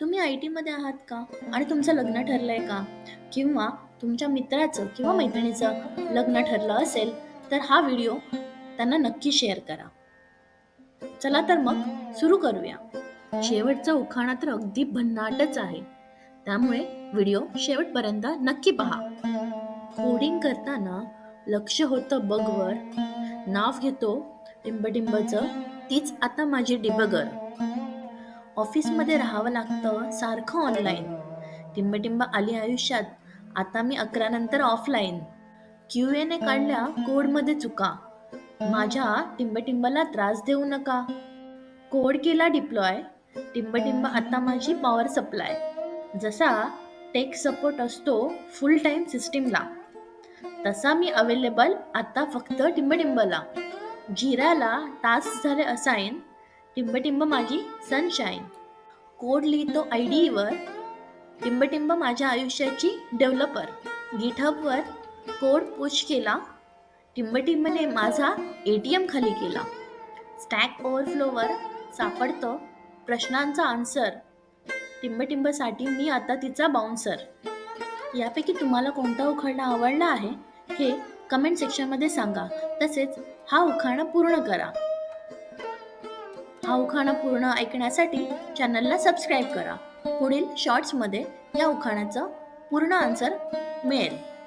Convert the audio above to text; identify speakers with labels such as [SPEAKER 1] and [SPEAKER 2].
[SPEAKER 1] तुम्ही आय टीमध्ये आहात का? आणि तुमचं लग्न ठरलंय का? किंवा तुमच्या मित्राचं किंवा मैत्रिणीचं लग्न ठरलं असेल तर हा व्हिडिओ त्यांना नक्की शेअर करा. चला तर मग सुरू करूया. शेवटचा उखाणा तर अगदी भन्नाटच आहे. त्यामुळे व्हिडिओ शेवटपर्यंत नक्की पहा. कोडिंग करताना लक्ष होतं बगवर नाव घेतो टिंबटिंबचं तीच आता माझी डिबगर. ऑफिसमध्ये राहावं लागतं सारखं ऑनलाईन टिंबटिंब आली आयुष्यात आता मी अकरा नंतर ऑफलाईन क्यू एने काढल्या कोडमध्ये चुका. माझ्या टिंबटिंबला त्रास देऊ नका. कोड केला डिप्लॉय टिंबटिंब आता माझी पॉवर सप्लाय जसा टेक सपोर्ट असतो फुल टाईम सिस्टीमला तसा मी अवेलेबल आता फक्त टिंबटिंबला. जिराला टास्क झाले असाईन टिंबटिंब माझी सनशाईन कोड लिहितो आय डीवर टिंबटिंब माझ्या आयुष्याची डेव्हलपर गिटहबवर कोड पुश केला टिंबटिंबने माझा ए टी एम खाली केला. स्टॅक ओव्हरफ्लोवर सापडतो प्रश्नांचा आन्सर टिंबटिंबसाठी मी आता तिचा बाउन्सर यापैकी तुम्हाला कोणता उखाणा आवडला आहे हे कमेंट सेक्शनमध्ये सांगा. तसेच हा उखाणा पूर्ण करा. हा उखाणा पूर्ण ऐकण्यासाठी चॅनलला सबस्क्राईब करा. पुढील शॉर्ट्समध्ये या उखाणाचं पूर्ण आन्सर मिळेल.